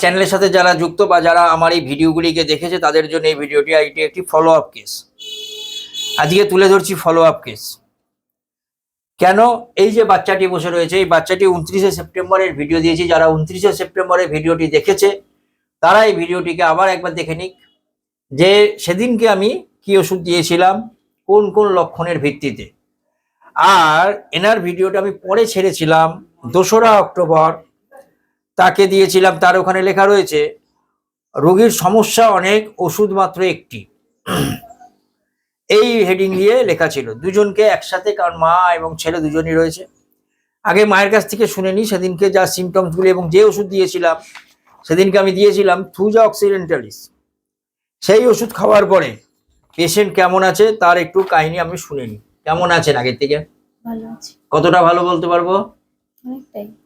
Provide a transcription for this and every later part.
চ্যানেলের সাথে যারা যুক্ত বা যারা আমার এই ভিডিওগুলিকে দেখেছে, তাদের জন্য এই ভিডিওটি এটি একটি ফলো আপ কেস আজকে তুলে ধরছি ফলো আপ কেস কেন এই যে বাচ্চাটি বসে রয়েছে, এই বাচ্চাটি উনত্রিশে সেপ্টেম্বরের ভিডিও দিয়েছি। যারা উনত্রিশে সেপ্টেম্বরের ভিডিওটি দেখেছে, তারা এই ভিডিওটিকে আবার একবার দেখে নিক যে সেদিনকে আমি কি ওষুধ দিয়েছিলাম, কোন কোন লক্ষণের ভিত্তিতে। আর এনার ভিডিওটা আমি পরে ছেড়েছিলাম, দোসরা অক্টোবর তাকে দিয়েছিলাম তার ওখানে লেখা রয়েছে রোগীর সমস্যা অনেক ওষুধ মাত্র একটি। এই হেডিং দিয়ে লেখা ছিল দুজনকে একসাথে কারণ মা এবং ছেলে দুজনই রয়েছে। আগে মায়ের কাছ থেকে শুনে নিই সেদিনকে যা সিমটমসগুলি এবং যে ওষুধ দিয়েছিলাম সেদিনকে আমি দিয়েছিলাম থুজা অক্সিডেন্টালিস সেই ওষুধ খাওয়ার পরে পেশেন্ট কেমন আছে তার একটু কাহিনী আমি শুনে নিই কেমন আছেন আগের থেকে? কতটা ভালো বলতে পারব?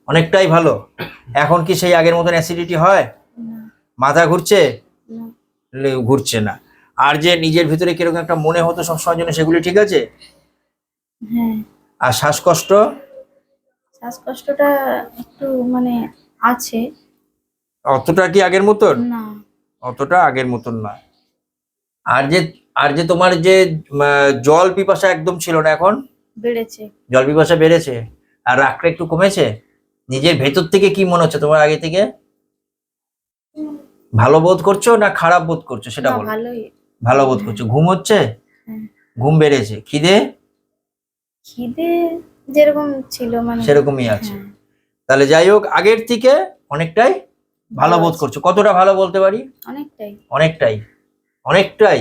অনেকটাই। ভালো। এখন কি সেই আগের মতন অ্যাসিডিটি হয়? না। মাথা ঘুরছে? না। ঘুরছে না। আর যে নিজের ভিতরে কীরকম একটা মনে হতো সবসময় জন্য সেগুলি ঠিক আছে? হ্যাঁ। আর শ্বাসকষ্ট? শ্বাসকষ্টটা একটু মানে আছে। অতটা কি আগের মতন? না। অতটা আগের মতন নয় আর যে আর যে তোমার যে জল পিপাসা একদম ছিল না এখন? বেড়েছে। জল পিপাসা বেড়েছে? আর রাগটা একটু কমেছে? নিজের ভেতর থেকে কি মনে হচ্ছে তোমার আগে থেকে? ভালো বোধ করছ না খারাপ বোধ করছ? সেটা বলো। ভালো বোধ করছ। ঘুম হচ্ছে? হ্যাঁ। ঘুম বেড়েছে। খিদে? খিদে যেরকম ছিল মানে সেরকমই আছে। হ্যাঁ, তাহলে যাই হোক আগের থেকে অনেকটাই ভালো বোধ করছ। কতটা ভালো বলতে পারি? অনেকটাই। অনেকটাই। অনেকটাই।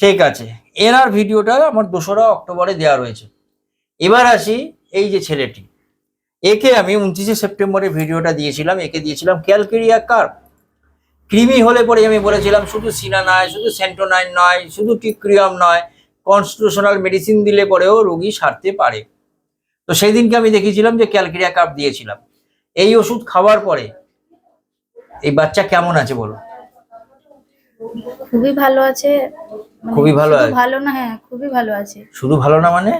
ঠিক আছে। এনার ভিডিওটা আমার দোসরা অক্টোবরে দেওয়া রয়েছে। এবার আসি এই যে ছেলেটি একে আমি উনত্রিশে সেপ্টেম্বরে ভিডিওটা দিয়েছিলাম একে দিয়েছিলাম ক্যালকেরিয়া কার্প। ক্রিমি হলে পরে আমি বলেছিলাম শুধু সিনা নয় শুধু সেন্টোনাইন নয় শুধু টিক্রিয়াম নয় কনস্টিটিউশনাল মেডিসিন দিলে পরেও রোগী সারতে পারে। তো সেই দিনকে আমি দেখিয়েছিলাম যে ক্যালকেরিয়া কার্প দিয়েছিলাম। এই ওষুধ খাওয়ার পরে এই বাচ্চা কেমন আছে বলো? খুবই ভালো আছে। মানে খুবই ভালো আছে। ভালো না হ্যাঁ খুবই ভালো আছে। শুধু ভালো না মানে?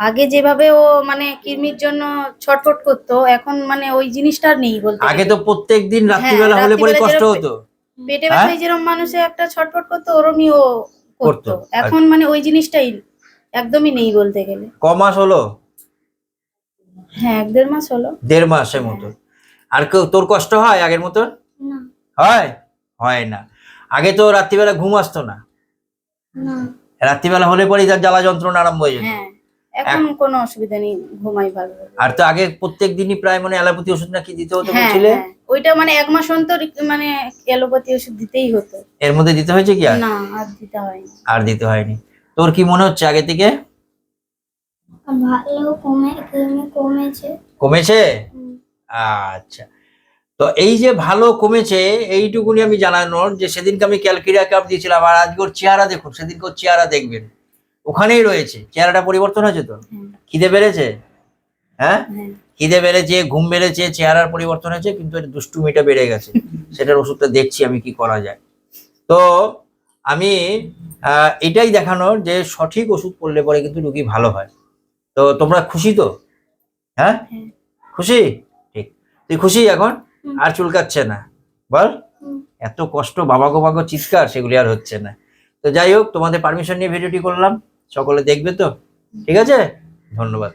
আগে যেভাবে ও মানে কৃমির জন্য ছটফট করতো এখন মানে ওই জিনিসটা নেই বলতে আগে তো প্রত্যেক দিন রাত্রিবেলা হলে পরে কষ্ট হতো। পেটে হ্যাঁ? ব্যথায় যেরকম মানুষে একটা ছটফট করতো ওরমই ও করতো। করতো এখন মানে ওই জিনিসটাই একদমই নেই বলতে গেলে। ক মাস হলো? হ্যাঁ এক দেড় মাস হলো। দেড় মাসের মতো। আর কেউ তোর কষ্ট হয় আগের মতন? না। হয়? হয় না। আগে তো রাত্রিবেলা ঘুম আসতো না। না। রাত্রিবেলা হলে পরে তার জ্বালা যন্ত্রণা আরম্ভ হয়ে যেত। হ্যাঁ। এখন কোনো অসুবিধা নেই ঘুমাই ভালো। আর তো আগে প্রত্যেক দিনই প্রায় মানে অ্যালোপ্যাথি ওষুধ নাকি দিতে হতো হ্যাঁ বলছিলে? হ্যাঁ। ওইটা মানে এক মাস অন্তর মানে অ্যালোপ্যাথি ওষুধ দিতেই হতো। এর মধ্যে দিতে হয়েছে কি আর? না আর দিতে হয়নি। আর দিতে হয়নি। তোর কি মনে হচ্ছে আগে থেকে? ভালো কমে কমে কমেছে। কমেছে? আচ্ছা। তো এই যে ভালো কমেছে এইটুকুনি আমি জানানোর যে সেদিনকে আমি ক্যালকেরিয়া কাপ দিয়েছিলাম আর আজকে ওর চেহারা দেখুন সেদিনকে ওর চেহারা দেখবেন। ওখানেই রয়েছে। চেহারাটা পরিবর্তন হয়েছে তো? হ্যাঁ। খিদে বেড়েছে? হ্যাঁ? হ্যাঁ। খিদে বেড়েছে ঘুম বেড়েছে চেহারার পরিবর্তন হয়েছে কিন্তু এর দুষ্টুমিটা বেড়ে গেছে। সেটার ওষুধটা দেখছি আমি কি করা যায়। তো আমি আহ, এটাই দেখানোর যে সঠিক ওষুধ পড়লে পরে কিন্তু রুগী ভালো হয়। তো তোমরা খুশি তো? হ্যাঁ? হ্যাঁ। খুশি? ঠিক। তুই খুশি এখন। আর চুলকাচ্ছে না। বল। এত কষ্ট বাবা গো বাগো চিৎকার সেগুলি আর হচ্ছে না। তো যাই হোক তোমাদের পারমিশন নিয়ে ভিডিওটি করলাম। সকলে দেখবে তো? ঠিক আছে? ধন্যবাদ।